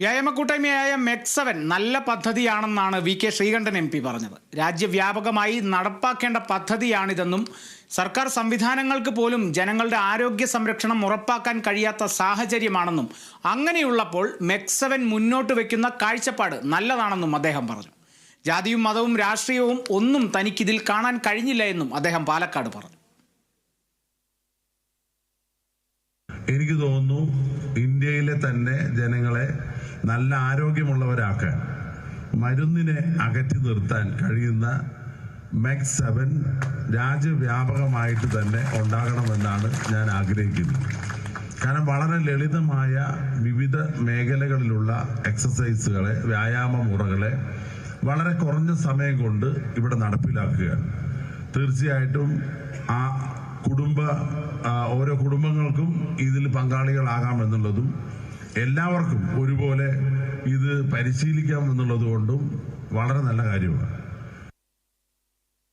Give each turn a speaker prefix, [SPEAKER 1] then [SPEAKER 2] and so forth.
[SPEAKER 1] വ്യായാമക്കൂട്ടായ്മയായ മെക്സവൻ നല്ല പദ്ധതിയാണെന്നാണ് V K Sreekandan M P പറഞ്ഞത്. രാജ്യവ്യാപകമായി നടപ്പാക്കേണ്ട പദ്ധതിയാണിതെന്നും സർക്കാർ സംവിധാനങ്ങൾക്ക് പോലും ജനങ്ങളുടെ ആരോഗ്യ സംരക്ഷണം ഉറപ്പാക്കാൻ കഴിയാത്ത സാഹചര്യമാണെന്നും അങ്ങനെയുള്ളപ്പോൾ മെക്സവൻ മുന്നോട്ട് വയ്ക്കുന്ന കാഴ്ചപ്പാട് നല്ലതാണെന്നും അദ്ദേഹം പറഞ്ഞു. ജാതിയും മതവും രാഷ്ട്രീയവും ഒന്നും തനിക്കിതിൽ കാണാൻ കഴിഞ്ഞില്ല എന്നും അദ്ദേഹം പാലക്കാട് പറഞ്ഞു.
[SPEAKER 2] എനിക്ക് തോന്നുന്നു ഇന്ത്യയിലെ തന്നെ ജനങ്ങളെ നല്ല ആരോഗ്യമുള്ളവരാക്കാൻ മരുന്നിനെ അകറ്റി നിർത്താൻ കഴിയുന്ന മെക് സെവൻ രാജ്യവ്യാപകമായിട്ട് തന്നെ ഉണ്ടാകണമെന്നാണ് ഞാൻ ആഗ്രഹിക്കുന്നത് കാരണം വളരെ ലളിതമായ വിവിധ മേഖലകളിലുള്ള എക്സസൈസുകളെ വ്യായാമ മുറകളെ വളരെ കുറഞ്ഞ സമയം കൊണ്ട് ഇവിടെ നടപ്പിലാക്കുക തീർച്ചയായിട്ടും ആ കുടുംബ ഓരോ കുടുംബങ്ങൾക്കും പങ്കാളികളാകാമെന്നുള്ളതും എല്ലാവർക്കും ഒരുപോലെ ഇത് പരിശീലിക്കാം എന്നുള്ളത് കൊണ്ടും വളരെ നല്ല കാര്യമാണ്.